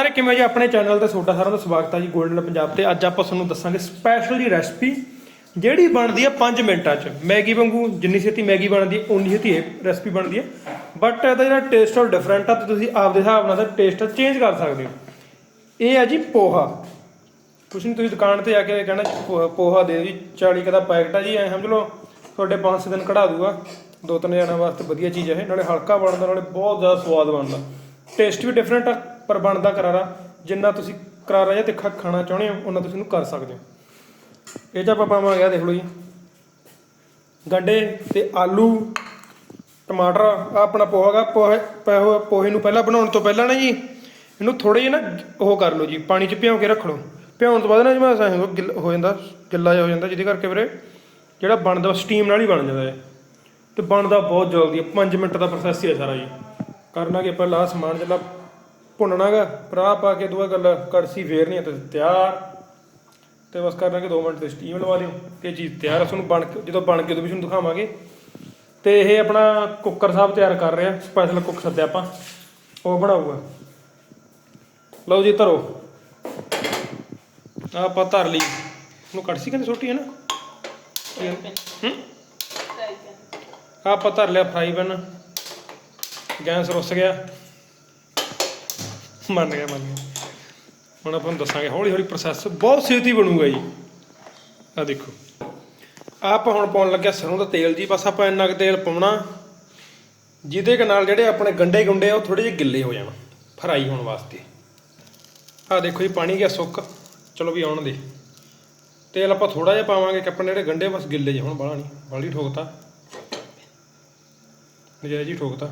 ਸਾਰੇ ਕਿਵੇਂ ਜੀ, ਆਪਣੇ ਚੈਨਲ ਤੇ ਤੁਹਾਡਾ ਸਾਰਿਆਂ ਦਾ ਸਵਾਗਤ ਹੈ ਜੀ 골ਡਨ ਪੰਜਾਬ ਤੇ। ਅੱਜ ਆਪਾਂ ਤੁਹਾਨੂੰ ਦੱਸਾਂਗੇ ਸਪੈਸ਼ਲ ਜੀ ਰੈਸਪੀ ਜਿਹੜੀ ਬਣਦੀ ਆ 5 ਮਿੰਟਾਂ 'ਚ। ਮੈਗੀ ਵਾਂਗੂ ਜਿੰਨੀ ਛੇਤੀ ਮੈਗੀ ਬਣਦੀ ਹੈ ਉਨੀ ਛੇਤੀ ਇਹ ਰੈਸਪੀ ਬਣਦੀ ਹੈ ਬਟ ਇਹਦਾ ਜਿਹੜਾ ਟੇਸਟ ਉਹ ਡਿਫਰੈਂਟ ਆ, ਤੇ ਤੁਸੀਂ ਆਪਦੇ ਹਿਸਾਬ ਨਾਲ ਦਾ ਟੇਸਟ ਚੇਂਜ ਕਰ ਸਕਦੇ ਹੋ। ਇਹ ਆ ਜੀ ਪੋਹਾ। ਕੁਛ ਨਹੀਂ ਤੁਸੀਂ ਦੁਕਾਨ ਤੇ ਜਾ ਕੇ ਕਹਿਣਾ ਪੋ- ਪੋਹਾ ਦੇ ਜੀ 40 ਕਦਾ ਪੈਕਟ ਆ ਜੀ, ਐ ਸਮਝ ਲਓ, ਤੁਹਾਡੇ 5 ਦਿਨ ਕਢਾ ਦੂਗਾ। ਦੋ ਤਿੰਨ ਜਣਾਂ ਵਾਸਤੇ ਵਧੀਆ ਚੀਜ਼ ਹੈ ਇਹ, ਨਾਲੇ ਹਲਕਾ ਬਣਦਾ, ਨਾਲੇ ਬਹੁਤ ਜ਼ਿਆਦਾ ਸਵਾਦ ਬਣਦਾ। ਟੇਸਟ ਵੀ ਡਿਫਰੈਂਟ ਆ ਪਰ ਬਣਦਾ ਕਰਾਰਾ, ਜਿੰਨਾ ਤੁਸੀਂ ਕਰਾਰਾ ਜਾਂ ਤਿੱਖਾ ਖਾਣਾ ਚਾਹੁੰਦੇ ਹੋ ਉਹਨਾਂ ਤੁਸੀਂ ਇਹਨੂੰ ਕਰ ਸਕਦੇ ਹੋ। ਇਹ ਤਾਂ ਆਪਾਂ ਪਾਵਾਂਗੇ ਆਹ ਦੇਖ ਲਓ ਜੀ। ਗੰਡੇ ਤੇ ਆਲੂ, ਟਮਾਟਰ, ਆਹ ਆਪਣਾ ਪੋਹਾ ਪੋਹੇ ਪਏ ਪੋਹੇ ਨੂੰ ਪਹਿਲਾਂ ਬਣਾਉਣ ਤੋਂ ਪਹਿਲਾਂ ਨਾ ਜੀ, ਇਹਨੂੰ ਥੋੜੇ ਜਿਹਾ ਨਾ ਉਹ ਕਰ ਲਓ ਜੀ, ਪਾਣੀ 'ਚ ਭਿਉਂ ਕੇ ਰੱਖ ਲਓ। ਭਿਉਣ ਤੋਂ ਬਾਅਦ ਨਾ ਜਿਵੇਂ ਐਂ ਗਿੱਲ, ਹੋ ਜਾਂਦਾ, ਗਿੱਲਾ ਜਿਹਾ ਹੋ ਜਾਂਦਾ, ਜਿਹਦੇ ਕਰਕੇ ਵੀਰੇ ਜਿਹੜਾ ਬਣਦਾ ਸਟੀਮ ਨਾਲ ਹੀ ਬਣ ਜਾਂਦਾ ਹੈ ਤੇ ਬਣਦਾ ਬਹੁਤ ਜਲਦੀ ਹੈ 5 ਮਿੰਟ ਦਾ ਪ੍ਰੋਸੈਸ ਹੀ ਹੈ ਸਾਰਾ ਜੀ। ਕਰਨਾ ਕਿ ਪਹਿਲਾਂ ਆਹ ਸਮਾਨ ਜਿਹੜਾ ਭੁੰਨਣਾਗਾ ਭਰਾ ਪਾ ਕੇ ਦੂਆ ਗੱਲ ਕੜਸੀ ਫੇਰਨੀ ਹੈ ਤੇ ਤਿਆਰ। ਤੇ ਬਸ ਕਰਨਾ ਕਿ 2 ਮਿੰਟ ਤੇ ਸਟੀਮ ਲਵਾ ਦਿਓ ਤੇ ਚੀਜ਼ ਤਿਆਰ ਹੈ ਤੁਹਾਨੂੰ ਬਣ ਕੇ ਜਦੋਂ ਬਣ ਕੇ ਤੁਹਾਨੂੰ ਦਿਖਾਵਾਂਗੇ। ਤੇ ਇਹ ਆਪਣਾ ਕੁੱਕਰ ਸਾਹਿਬ ਤਿਆਰ ਕਰ ਰਿਹਾ ਸਪੈਸ਼ਲ ਕੁੱਕ ਸੱਦਿਆ ਆਪਾਂ ਉਹ ਬਣਾਊਗਾ। ਲਓ ਜੀ ਧਰੋ। ਆਹ ਆਪਾਂ ਧਰ ਲਈ। ਇਹਨੂੰ ਕੜਸੀ ਕਹਿੰਦੇ ਛੋਟੀ ਹੈ ਨਾ? ਹੂੰ? ਆਹ ਆਪਾਂ ਧਰ ਲਿਆ ਫਰਾਈ ਪੈਨ ਗੈਸ ਰੁੱਸ ਗਿਆ। ਮੰਨ ਗਿਆ ਮੰਨ ਗਿਆ। ਹੁਣ ਆਪਾਂ ਨੂੰ ਦੱਸਾਂਗੇ, ਹੌਲੀ ਹੌਲੀ ਪ੍ਰੋਸੈਸ ਬਹੁਤ ਛੇਤੀ ਬਣੂਗਾ ਜੀ। ਆ ਦੇਖੋ। ਆਪਾਂ ਹੁਣ ਪਾਉਣ ਲੱਗਿਆ ਸਰੋਂ ਦਾ ਤੇਲ ਜੀ, ਬਸ ਆਪਾਂ ਇੰਨਾ ਕੁ ਤੇਲ ਪਾਉਣਾ, ਜਿਹਦੇ ਕੇ ਨਾਲ ਜਿਹੜੇ ਆਪਣੇ ਗੰਡੇ ਗੁੰਡੇ ਆ, ਉਹ ਥੋੜੇ ਜਿਹੇ ਗਿੱਲੇ ਹੋ ਜਾਣ, ਫਰਾਈ ਹੋਣ ਵਾਸਤੇ। ਆਹ ਦੇਖੋ ਜੀ, ਪਾਣੀ ਗਿਆ ਸੁੱਕ। ਚਲੋ ਵੀ ਆਉਣ ਦੇ। ਤੇਲ ਆਪਾਂ ਥੋੜਾ ਜਿਹਾ ਪਾਵਾਂਗੇ ਕਿ ਆਪਣੇ ਜਿਹੜੇ ਗੰਡੇ ਬਸ ਗਿੱਲੇ ਜਿਹੇ ਹੁਣ, ਬਾਹਲਾ ਨਹੀਂ, ਬਾਹਲੀ ਠੋਕਤਾ। ਨਜਾਇਜ਼ ਹੀ ਠੋਕਤਾ।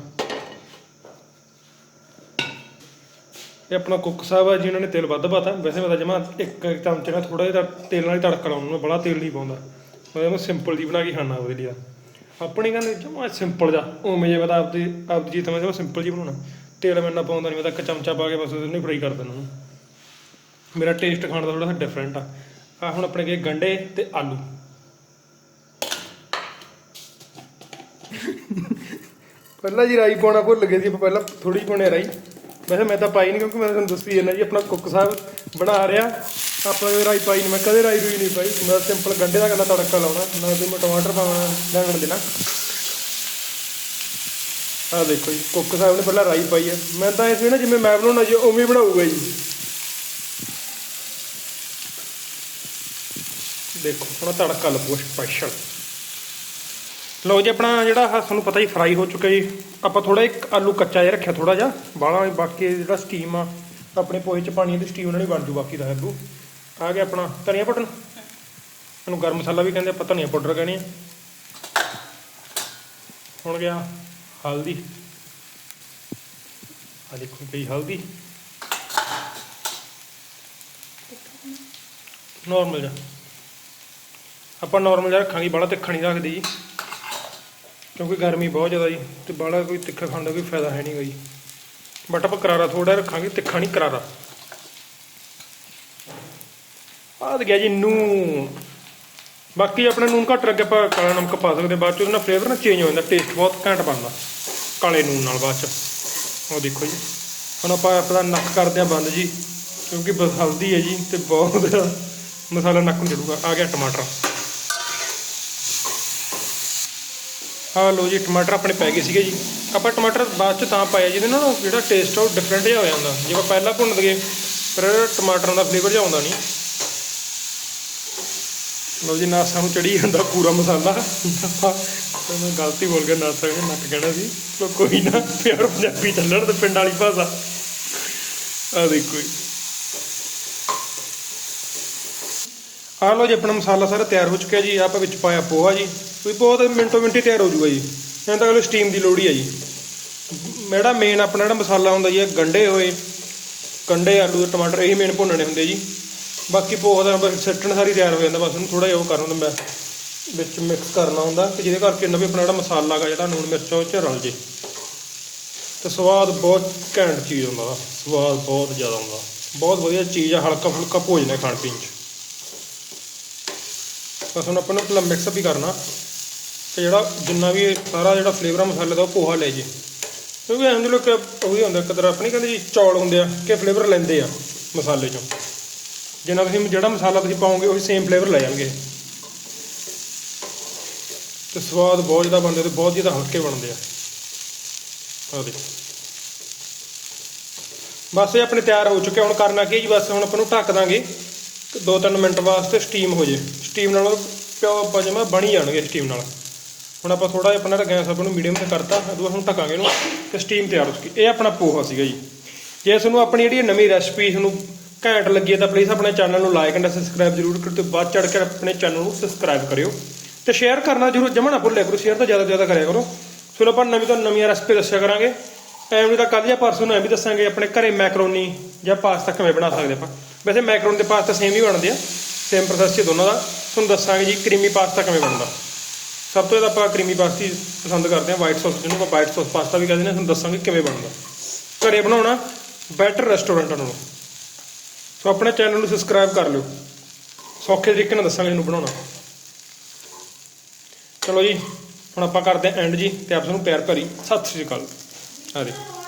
ਇਹ ਆਪਣਾ ਕੁੱਕ ਸਾਹਿਬ ਆ ਜੀ, ਉਹਨਾਂ ਨੇ ਤੇਲ ਵੱਧ ਪਾਤਾ। ਵੈਸੇ ਮੈਂ ਤਾਂ ਜਮਾ ਇੱਕ ਚਮਚੇ ਨਾਲ ਥੋੜਾ ਜਿਹਾ ਤੇਲ ਨਾਲ ਹੀ ਤੜਕਾ ਲਾਉਣਾ ਮੈਂ ਬੜਾ ਤੇਲ ਨਹੀਂ ਪਾਉਂਦਾ। ਮੈਂ ਸਿੰਪਲ ਜੀ ਬਣਾ ਕੇ ਖਾਣਾ ਉਹਦੇ ਲਈ ਆਪਣੀ ਗੱਲ ਜਮਾ ਸਿੰਪਲ ਜਾ ਉਵੇਂ ਜੇ ਮੈਂ ਤਾਂ ਆਪਦੀ ਆਪਦੀ ਜੀ ਤਾਂ ਮੈਂ ਜਮਾ ਸਿੰਪਲ ਜੀ ਬਣਾਉਣਾ। ਤੇਲ ਮੈਂ ਇੰਨਾ ਪਾਉਂਦਾ ਨਹੀਂ, ਮੈਂ ਤਾਂ ਇੱਕ ਚਮਚਾ ਪਾ ਕੇ ਬਸ ਉਹਨੂੰ ਫਰਾਈ ਕਰ ਦਿੰਦਾ ਉਹਨੂੰ। ਮੇਰਾ ਟੇਸਟ ਖਾਣ ਦਾ ਥੋੜਾ ਡਿਫਰੈਂਟ ਆ। ਆ ਹੁਣ ਆਪਣੇ ਗਏ ਗੰਡੇ ਤੇ ਆਲੂ। ਪਹਿਲਾਂ ਜੀ ਰਾਈ ਪਾਉਣਾ ਭੁੱਲ ਗਏ ਸੀ, ਆਪਾਂ ਪਹਿਲਾਂ ਥੋੜੀ ਪਾਉਣੇ ਰਾਈ। ਵੈਸੇ ਮੈਂ ਤਾਂ ਪਾਈ ਨਹੀਂ ਕਿਉਂਕਿ ਮੈਂ ਤੁਹਾਨੂੰ ਦੱਸੀ ਜਾਂਦਾ ਜੀ, ਆਪਣਾ ਕੁੱਕ ਸਾਹਿਬ ਬਣਾ ਰਿਹਾ। ਆਪਾਂ ਕੋਈ ਰਾਈ ਪਾਈ ਨਹੀਂ ਮੈਂ ਕਦੇ ਰਾਈ ਰੂਈ ਨਹੀਂ ਪਾਈ। ਮੈਂ ਸਿੰਪਲ ਗੰਡੇ ਦਾ ਗੱਲਾਂ ਤੜਕਾ ਲਾਉਣਾ ਨਾ ਤੇ ਮੈਂ ਟਮਾਟਰ ਪਾਉਣਾ ਲੈਣ ਦੇਣਾ। ਆ ਦੇਖੋ ਜੀ, ਕੁੱਕ ਸਾਹਿਬ ਨੇ ਪਹਿਲਾਂ ਰਾਈ ਪਾਈ ਹੈ। ਮੈਂ ਤਾਂ ਇਸ ਵੀ ਨਾ, ਜਿਵੇਂ ਮੈਂ ਬਣਾਉਣਾ ਜੀ, ਉਵੇਂ ਬਣਾਊਗਾ ਜੀ। ਦੇਖੋ, ਹੁਣ ਤੜਕਾ ਲੱਗੂਗਾ ਸਪੈਸ਼ਲ ਲਓ ਜੀ, ਆਪਣਾ ਜਿਹੜਾ ਆਹ ਤੁਹਾਨੂੰ ਪਤਾ ਹੀ ਫਰਾਈ ਹੋ ਚੁੱਕਾ ਜੀ। ਆਪਾਂ ਥੋੜਾ ਇੱਕ ਆਲੂ ਕੱਚਾ ਜਿਹਾ ਰੱਖਿਆ ਥੋੜਾ ਜਿਹਾ। ਬਾਹਲਾ ਬਾਕੀ ਜਿਹੜਾ ਸਟੀਮ ਆ, ਆਪਣੇ ਪੋਹੇ ਚ ਪਾਣੀ ਦੀ ਸਟੀਮ ਨਾਲ ਹੀ ਬਣ ਜੂ ਬਾਕੀ ਦਾ ਆਲੂ। ਆ ਗਿਆ ਆਪਣਾ ਧਨੀਆ ਪਾਊਡਰ ਇਹਨੂੰ ਗਰਮ ਮਸਾਲਾ ਵੀ ਕਹਿੰਦੇ ਆਪਾਂ ਧਨੀਆ ਪਾਊਡਰ ਕਹਿੰਦੇ ਆ। ਹੁਣ ਗਿਆ ਹਲਦੀ। ਆ ਦੇਖੋ ਕਈ ਹਲਦੀ। ਨਾਰਮਲ ਜਿਹਾ। ਆਪਾਂ ਨਾਰਮਲ ਜਿਹਾ ਰੱਖਾਂਗੇ ਬੜਾ ਤਿੱਖਾ ਨਹੀਂ ਰੱਖਦੇ ਜੀ। ਕਿਉਂਕਿ ਗਰਮੀ ਬਹੁਤ ਜ਼ਿਆਦਾ ਜੀ ਤੇ ਬਾਹਲਾ ਕੋਈ ਤਿੱਖਾ ਖਾਣ ਦਾ ਕੋਈ ਫਾਇਦਾ ਹੈ ਨਹੀਂ ਜੀ ਬਟ ਆਪਾਂ ਕਰਾਰਾ ਥੋੜਾ ਰੱਖਾਂਗੇ, ਤਿੱਖਾ ਨਹੀਂ ਕਰਾਰਾ। ਆਦ ਗਿਆ ਜੀ ਨੂਨ। ਬਾਕੀ ਆਪਣਾ ਨੂਨ ਘੱਟ ਰੱਖ ਕੇ ਆਪਾਂ ਕਾਲਾ ਨਮਕ ਪਾ ਸਕਦੇ ਬਾਅਦ ਚ ਉਹਦਾ ਫਲੇਵਰ ਨਾ ਚੇਂਜ ਹੋ ਜਾਂਦਾ ਟੇਸਟ ਬਹੁਤ ਘੈਂਟ ਬਣਦਾ। ਕਾਲੇ ਨੂਨ ਨਾਲ ਬਾਅਦ ਚ। ਉਹ ਦੇਖੋ ਜੀ। ਹੁਣ ਆਪਾਂ ਆਪਣਾ ਨੱਕ ਕਰਦੇ ਹਾਂ ਬੰਦ ਜੀ, ਕਿਉਂਕਿ ਬਸ ਹਲਦੀ ਹੈ ਜੀ ਤੇ ਬਹੁਤ ਮਸਾਲਾ ਨੱਕ ਨੂੰ ਜੜੂਗਾ। ਆ ਗਿਆ ਟਮਾਟਰ। ਆਹ ਲੋ ਜੀ, ਟਮਾਟਰ ਆਪਣੇ ਪੈ ਗਏ ਸੀਗੇ ਜੀ। ਆਪਾਂ ਟਮਾਟਰ ਬਾਅਦ ਚ ਤਾਂ ਪਾਇਆ ਜਿਹਦੇ ਨਾਲ ਜਿਹੜਾ ਟੇਸਟ ਆ ਉਹ ਡਿਫਰੈਂਟ ਜਿਹਾ ਹੋ ਜਾਂਦਾ। ਜੇ ਆਪਾਂ ਪਹਿਲਾਂ ਭੁੰਨ ਦਈਏ, ਫਿਰ ਟਮਾਟਰਾਂ ਦਾ ਫਲੇਵਰ ਜਿਹਾ ਆਉਂਦਾ ਨਹੀਂ ਲੋ ਜੀ, ਨਾਸਾ ਨੂੰ ਚੜੀ ਜਾਂਦਾ ਪੂਰਾ ਮਸਾਲਾ। ਆਪਾਂ ਤੇ ਮੈਂ ਗਲਤੀ ਬੋਲ ਗਿਆ ਨਾਸਾ ਨੂੰ ਨੱਕ ਕਹਿਣਾ ਸੀ। ਲੋ ਕੋਈ ਨਾ, ਪਿਆਰ ਪੰਜਾਬੀ ਚੱਲਣ ਤੇ ਪਿੰਡ ਵਾਲੀ ਭਾਸ਼ਾ। ਆ ਦੇਖੋ ਜੀ। ਆ ਲੋ ਜੀ, ਆਪਣਾ ਮਸਾਲਾ ਸਾਰਾ ਤਿਆਰ ਹੋ ਚੁੱਕਿਆ ਜੀ। ਆਪਾਂ ਵਿੱਚ ਪਾਇਆ ਪੋਹਾ ਜੀ। ਵੀ ਬਹੁਤ ਮਿੰਟੋ ਮਿੰਟੀ ਤਿਆਰ ਹੋ ਜੂਗਾ ਜੀ। ਇਹਨਾਂ ਤਾਂ ਅਗਲੇ ਸਟੀਮ ਦੀ ਲੋੜ ਹੀ ਹੈ ਜੀ। ਮੇਰਾ ਮੇਨ ਆਪਣਾ ਜਿਹੜਾ ਮਸਾਲਾ ਹੁੰਦਾ ਜੀ, ਇਹ ਗੰਡੇ ਹੋਏ, ਗੰਡੇ, ਆਲੂ ਤੇ ਟਮਾਟਰ, ਇਹੀ ਮੇਨ ਭੁੰਨਣੇ ਹੁੰਦੇ ਜੀ। ਬਾਕੀ ਪੋਹਾ ਦਾ ਬਸ ਸੱਟਣ ਸਾਰੀ ਤਿਆਰ ਹੋ ਜਾਂਦਾ, ਬਸ ਉਹਨੂੰ ਥੋੜਾ ਜਿਹਾ ਉਹ ਕਰਨਾ ਹੁੰਦਾ ਵਿੱਚ ਮਿਕਸ ਕਰਨਾ ਹੁੰਦਾ, ਕਿ ਜਿਹਦੇ ਕਰਕੇ ਇਹਨਾਂ ਵੀ ਆਪਣਾ ਜਿਹੜਾ ਮਸਾਲਾ ਹੈਗਾ ਜਿਹੜਾ ਨੂਣ ਮਿਰਚ ਉਹ ਚ ਰਲ ਜੇ। ਤੇ ਸਵਾਦ ਬਹੁਤ ਘੈਂਟ ਚੀਜ਼ ਹੁੰਦਾ ਵਾ, ਸਵਾਦ ਬਹੁਤ ਜ਼ਿਆਦਾ ਹੁੰਦਾ ਬਹੁਤ ਵਧੀਆ ਚੀਜ਼ ਆ ਹਲਕਾ ਫੁਲਕਾ ਭੋਜਨ ਹੈ ਖਾਣ ਪੀਣ ਚ। ਬਸ ਹੁਣ ਆਪਾਂ ਨੂੰ ਪਹਿਲਾਂ ਮਿਕਸ ਵੀ ਕਰਨਾ। ਤੇ ਜਿਹੜਾ ਜਿੰਨਾ ਵੀ ਸਾਰਾ ਜਿਹੜਾ ਫਲੇਵਰ ਮਸਾਲੇ ਦਾ ਉਹ ਪੋਹਾ ਲੈ ਜੇ। ਕਿਉਂਕਿ ਐਂ ਲੋਕ ਉਹੀ ਹੁੰਦਾ, ਇੱਕ ਤਰ੍ਹਾਂ ਆਪਣੀ ਕਹਿੰਦੇ ਜੀ ਚੌਲ ਹੁੰਦੇ ਆ ਕਿ ਫਲੇਵਰ ਲੈਂਦੇ ਆ ਮਸਾਲੇ ਚੋਂ। ਜਿੰਨਾ ਤੁਸੀਂ ਜਿਹੜਾ ਮਸਾਲਾ ਤੁਸੀਂ ਪਾਓਗੇ, ਉਹੀ ਸੇਮ ਫਲੇਵਰ ਲੈ ਜਾਣਗੇ ਤੇ ਸਵਾਦ ਬਹੁਤ ਜ਼ਿਆਦਾ ਬਣਦੇ ਤੇ ਬਹੁਤ ਜ਼ਿਆਦਾ ਹਲਕੇ ਬਣਦੇ ਆ। ਆਹ ਦੇਖੋ। ਬਸ ਇਹ ਆਪਣੇ ਤਿਆਰ ਹੋ ਚੁੱਕੇ ਹੁਣ ਕਰਨਾ ਕੀ ਜੀ? ਬਸ ਹੁਣ ਆਪਾਂ ਨੂੰ ਢੱਕ ਦਾਂਗੇ। 2-3 ਮਿੰਟ ਵਾਸਤੇ ਸਟੀਮ ਹੋ ਜੇ। ਸਟੀਮ ਨਾਲ ਪਿਓ ਪਜਮਾ ਬਣੀ ਜਾਣਗੇ ਸਟੀਮ ਨਾਲ। ਹੁਣ ਆਪਾਂ ਥੋੜਾ ਜਿਹਾ ਆਪਣਾ ਗੈਸ ਆਪਾਂ ਨੂੰ ਮੀਡੀਅਮ ਤੇ ਕਰਤਾ ਅਦੂਆ ਹੁਣ ਢੱਕਾਂਗੇ ਇਹਨੂੰ ਤੇ ਸਟੀਮ ਤਿਆਰ ਹੋ ਸਕੀ ਇਹ ਆਪਣਾ ਪੋਹਾ ਸੀਗਾ ਜੀ। ਜੇ ਤੁਹਾਨੂੰ ਆਪਣੀ ਜਿਹੜੀ ਨਵੀਂ ਰੈਸਪੀ ਤੁਹਾਨੂੰ ਘੈਂਟ ਲੱਗੀ ਹੈ ਤਾਂ ਪਲੀਜ਼ ਆਪਣੇ ਚੈਨਲ ਨੂੰ ਲਾਈਕ ਐਂਡ ਸਬਸਕ੍ਰਾਈਬ ਜ਼ਰੂਰ ਕਰਿਓ ਤੇ ਬਾਅਦ ਚੜ ਕੇ ਆਪਣੇ ਚੈਨਲ ਨੂੰ ਸਬਸਕ੍ਰਾਈਬ ਕਰਿਓ। ਤੇ ਸ਼ੇਅਰ ਕਰਨਾ ਜ਼ਰੂਰ, ਜਮਾ ਨਾ ਭੁੱਲਿਆ ਕਰੋ ਸ਼ੇਅਰ ਤਾਂ ਜ਼ਿਆਦਾ ਤੋਂ ਜ਼ਿਆਦਾ ਕਰਿਆ ਕਰੋ। ਫਿਰ ਆਪਾਂ ਨਵੀਂ ਤੋਂ ਨਵੀਆਂ ਰੈਸਪੀ ਦੱਸਿਆ ਕਰਾਂਗੇ। ਐਵੇਂ ਤਾਂ ਕੱਲ੍ਹ ਜਾਂ ਪਰਸੋਂ ਨੂੰ ਐ ਵੀ ਦੱਸਾਂਗੇ, ਆਪਣੇ ਘਰੇ ਮੈਕਰੋਨੀ ਜਾਂ ਪਾਸਤਾ ਕਿਵੇਂ ਬਣਾ ਸਕਦੇ ਆਪਾਂ। ਵੈਸੇ ਮੈਕਰੋਨੀ ਤੇ ਪਾਸਤਾ ਸੇਮ ਹੀ ਬਣਦੇ ਆ ਸੇਮ ਪ੍ਰੋਸੈਸ ਹੀ ਦੋਨਾਂ ਦਾ। ਤੁਹਾਨੂੰ ਦੱਸਾਂਗੇ ਜੀ ਕਰੀਮੀ ਪਾਸਤਾ ਕਿਵੇਂ ਬਣਦਾ। ਸਭ ਤੋਂ ਜ਼ਿਆਦਾ ਆਪਾਂ ਕਰੀਮੀ ਪਾਸਤੀ ਪਸੰਦ ਕਰਦੇ ਹਾਂ ਵਾਈਟ ਸੌਸ ਜਿਹਨੂੰ ਆਪਾਂ ਵਾਈਟ ਸੌਸ ਪਾਸਤਾ ਵੀ ਕਹਿੰਦੇ ਨੇ, ਤੁਹਾਨੂੰ ਦੱਸਾਂਗੇ ਕਿਵੇਂ ਬਣਦਾ। ਘਰੇ ਬਣਾਉਣਾ ਬੈਟਰ ਰੈਸਟੋਰੈਂਟਾਂ ਨਾਲੋਂ। ਸੋ ਆਪਣੇ ਚੈਨਲ ਨੂੰ ਸਬਸਕ੍ਰਾਈਬ ਕਰ ਲਿਓ। ਸੌਖੇ ਤਰੀਕੇ ਨਾਲ ਦੱਸਾਂਗੇ ਇਹਨੂੰ ਬਣਾਉਣਾ। ਚਲੋ ਜੀ, ਹੁਣ ਆਪਾਂ ਕਰਦੇ ਹਾਂ ਐਂਡ ਜੀ, ਤੇ ਆਪ ਨੂੰ ਪਿਆਰ ਭਰੀ ਸਤਿ ਸ੍ਰੀ ਅਕਾਲ। ਆ ਦੇਖੋ